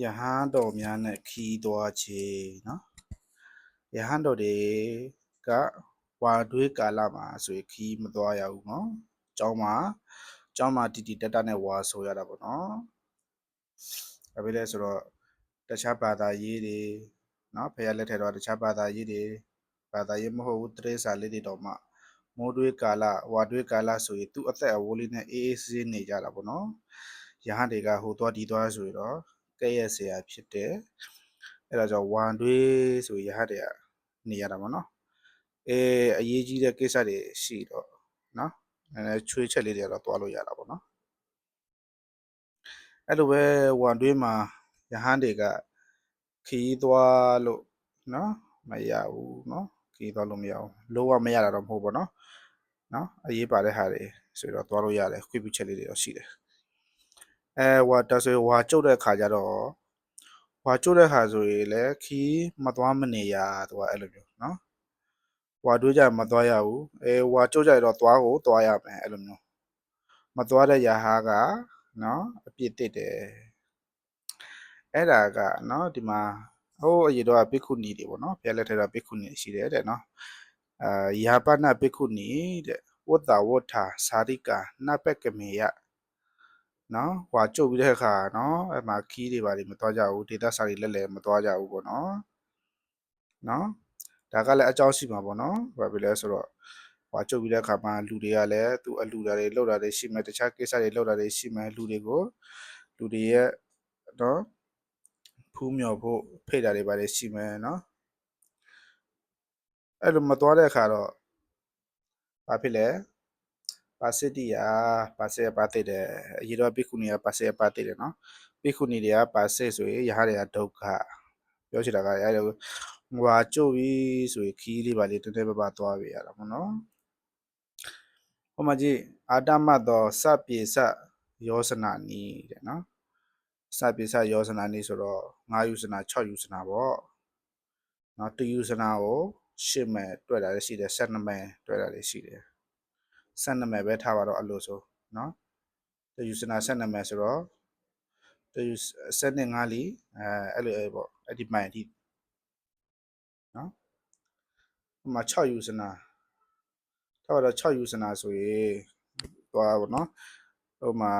ယဟန်တော်များနဲ့ခီးသွားခြင်းနော်ယဟန်တော်တွေကဝါတွေးကာလမှာဆိုခီးမသွားရဘူးနော်ကျောင်းမှာကျောင်းမှာတီတီတက်တာနဲ့ဝါဆိုရတာပေါ့နော်ဘာဖြစ်လဲဆိုတော့တခြားဘာသာရေးတွေနော်ဖခင်လက်ထက်တော့တခြားဘာသာရေးတွေဘာသာရေးမဟုတ်ဘူးတရေစာလေးတွေတော့မှမိုးတွေးကာလဝါတွေးကာလဆိုရင်သူ့အသက်အဝိုးလေးနဲ့အေးအေးဆေးဆေးနေကြတာပေါ့နော်ယဟန်တွေကဟိုသွားဒီသွားဆိုရတော့ ကဲ့ရဲ့ဆရာဖြစ်တယ်အဲ့ဒါကြောင့်ဝမ်တွေးဆိုရဟတ်တွေကနေရတာပေါ့နော်အဲအရေးကြီးတဲ့ကိစ္စတွေရှိတော့နော်အဲချွေးချက်လေးတွေတော့တွားလို့ရတာပေါ့နော်အဲ့လိုပဲဝမ်တွေးမှာရဟန်းတွေကခီးသွားလို့နော်မရဘူးနော်ခီးသွားလို့မရဘူးလုံးဝမရတာတော့မဟုတ်ပါနော်နော်အရေးပါတဲ့ဟာတွေဆိုတော့တွားလို့ရတယ်ခွင့်ပြုချက်လေးတွေတော့ရှိတယ် အဲဝါဒါဆိုဝါကျုပ်တဲ့ခါကျတော့ဝါကျုပ်တဲ့ခါဆိုရင်လည်းခီးမသွားမနေရသူကအဲ့လိုမျိုးနော်ဝါတွေးကြမသွားရဘူးအဲဝါကျုပ်ကြတော့သွားကိုသွားရမယ်အဲ့လိုမျိုးမသွားတဲ့ယာဟာကနော်အပြစ်တစ်တယ်အဲ့ဒါကနော်ဒီမှာဟိုအရေတော့ဘိက္ခုနီတွေပေါ့နော်ဘုရားလက်ထက်ကဘိက္ခုနီရှိတယ်တဲ့နော်အာယာပနဘိက္ခုနီတဲ့ဝတ္တဝဋ္ဌာသာရိကာနပက်ကမေယ နော်ဟွာကျုပ်ပြီးတဲ့အခါနော်အဲ့မှာခီးတွေပါလိမသွားကြဘူးဒေတာစာတွေလက်လည်းမသွားကြဘူးပေါ့နော်နော်ဒါကလည်းအကြောင်းရှိမှာပေါ့နော်ဘာဖြစ်လဲဆိုတော့ဟွာကျုပ်ပြီးတဲ့အခါမှာလူတွေကလည်းသူအလူတာတွေလောက်တာတွေရှိမယ်တခြားကိစ္စတွေလောက်တာတွေရှိမယ်လူတွေကိုလူတွေရဲ့နော်ဖူးမြော်ဖို့ဖိတ်တာတွေပါတယ်ရှိမယ်နော်အဲ့လိုမသွားတဲ့အခါတော့ဘာဖြစ်လဲ ပါစစ်တီယာပါစစ်ပါတိတယ်အရေတော့ပိခုနီယာပါစစ်ပါတိတယ်နော်ပိခုနီတွေကပါစစ်ဆိုရင်ရဟတွေကဒုက္ခပြောချင်တာကအဲ့လိုငွာကျုပ်ပြီးဆိုရင်ခီးလေးပါလေးတဲတဲပပသွားပြရတာပေါ့နော်ဟိုမှာကြည့်အာတမသောစပြေစယောစနာနီတဲ့နော်စပြေစယောစနာနီဆိုတော့9ယူစနာ6ယူစနာပေါ့နော်2ယူစနာကို10မဲ့တွေ့တာလည်းရှိတယ်12မဲ့တွေ့တာလည်းရှိတယ် 12မဲ့ပဲထားပါတော့အဲ့လိုဆိုနော်တယူစနာ12မဲ့ဆိုတော့တယူ75လီအဲအဲ့လိုအဲ့ပေါ့အဲ့ဒီမိုင်အထိနော်ဟိုမှာ6ယူစနာထားပါတော့6ယူစနာဆိုရင်သွားပါနော်ဟိုမှာ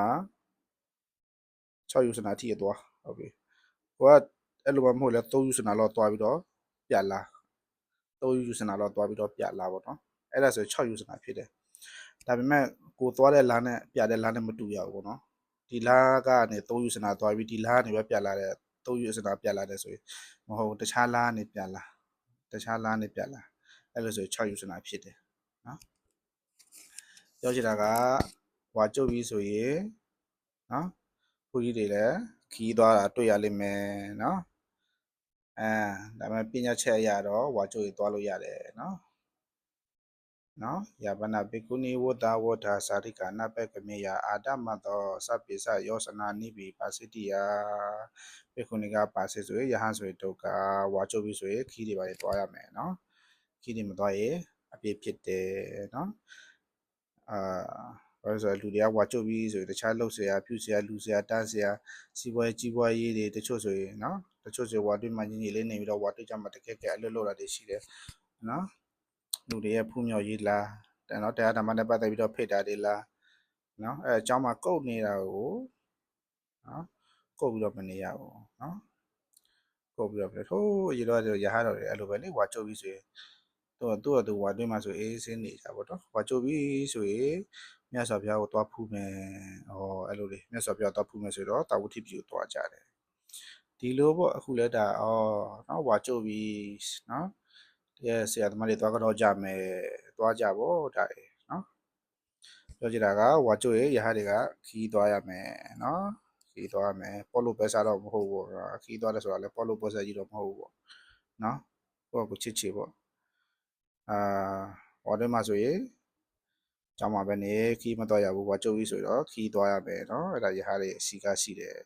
6ယူစနာအထိရသွားဟုတ်ပြီဟိုကအဲ့လိုမှမဟုတ်လဲ3ယူစနာလောက်သွားပြီးတော့ပြလာ3ယူစနာလောက်သွားပြီးတော့ပြလာပေါ့နော်အဲ့ဒါဆို6ယူစနာဖြစ်တယ် ဒါပေမဲ့ကိုသွားတဲ့လမ်းနဲ့ပြတဲ့လမ်းနဲ့မတူရဘူးပေါ့နော်ဒီလမ်းကနေ3ယူစနာသွားပြီးဒီလမ်းကနေပဲပြလာတဲ့3ယူစနာပြလာတဲ့ဆိုရင်မဟုတ်တခြားလမ်းကနေပြလာတခြားလမ်းကနေပြလာအဲ့လိုဆို6ယူစနာဖြစ်တယ်နော်ပြောချင်တာကဟွာကျုပ်ပြီးဆိုရင်နော်ဘုကြီးတွေလည်းခီးသွားတာတွေ့ရလိမ့်မယ်နော်အဲဒါပေမဲ့ပညာချက်အရတော့ဟွာကျုပ်ကြီးသွားလို့ရတယ်နော် နော်ယာပနာဘေကုဏီဝတ္တဝတ္ထာသာရိကာနပက်ကမေယအာတမတောစပိစယောစနာနိဗိပါစိတိယဘေကုဏီကပါစိဆိုရယဟန်ဆိုရဒုက္ခဝါချုပ်ပြီဆိုရခီးတွေပါလေတွားရမယ်နော်ခီးတွေမတွားရင်အပြစ်ဖြစ်တယ်နော်အာဘာလို့ဆိုလူတွေကဝါချုပ်ပြီးဆိုရင်တခြားလှုပ်เสียပြုเสียလူเสียတန်းเสียစီးပွားရေးကြီးပွားရေးတွေတချို့ဆိုရင်နော်တချို့ဆိုဝါတွေ့မှကြီးကြီးလေးနေပြီးတော့ဝါတွေ့ကြမှာတကယ်ကဲအလွတ်လွတ်တာတွေရှိတယ်နော် လူတွေရဲ့ဖူးမြော်ရေးလားနော်တရားဓမ္မနဲ့ပတ်သက်ပြီးတော့ဖိတ်တာတွေလားနော်အဲအကြောင်းမှာကုတ်နေတာကိုနော်ကုတ်ပြီးတော့မနေရဘူးနော်ကုတ်ပြီးတော့ပြထိုးရေတော့ရဟတော်တယ်အဲ့လိုပဲလေဝါချုပ်ပြီးဆိုရင်သူကသူ့သူဝါတွင်းမှာဆိုအေးစင်းနေကြပါတော့ဝါချုပ်ပြီးဆိုရင်မြတ်စွာဘုရားကိုသွားဖူးမယ်ဟောအဲ့လိုလေမြတ်စွာဘုရားသွားဖူးမယ်ဆိုတော့တာဝတိပြူသွားကြတယ်ဒီလိုပေါ့အခုလဲဒါအော်နော်ဝါချုပ်ပြီးနော် ရဲ့ဆရာသမားတွေသွားကတော့ကြမယ်သွားကြပေါ့ဒါတွေနော်ပြောချင်တာကဝါကျိုရဲ့ရဟတွေကခီးသွားရမယ်နော်ခီးသွားရမယ်ပေါ်လို့ပဲစားတော့မဟုတ်ဘူးခီးသွားတယ်ဆိုတာလည်းပေါ်လို့ပွဲစားကြီးတော့မဟုတ်ဘူးပေါ့နော်ကိုယ့်ကိုချစ်ချစ်ပေါ့အာဟောတယ်မှာဆိုရင်ကျောင်းမှာပဲနေခီးမသွားရဘူးဝါကျိုကြီးဆိုတော့ခီးသွားရမယ်နော်အဲ့ဒါရဟတွေအစီကားရှိတယ်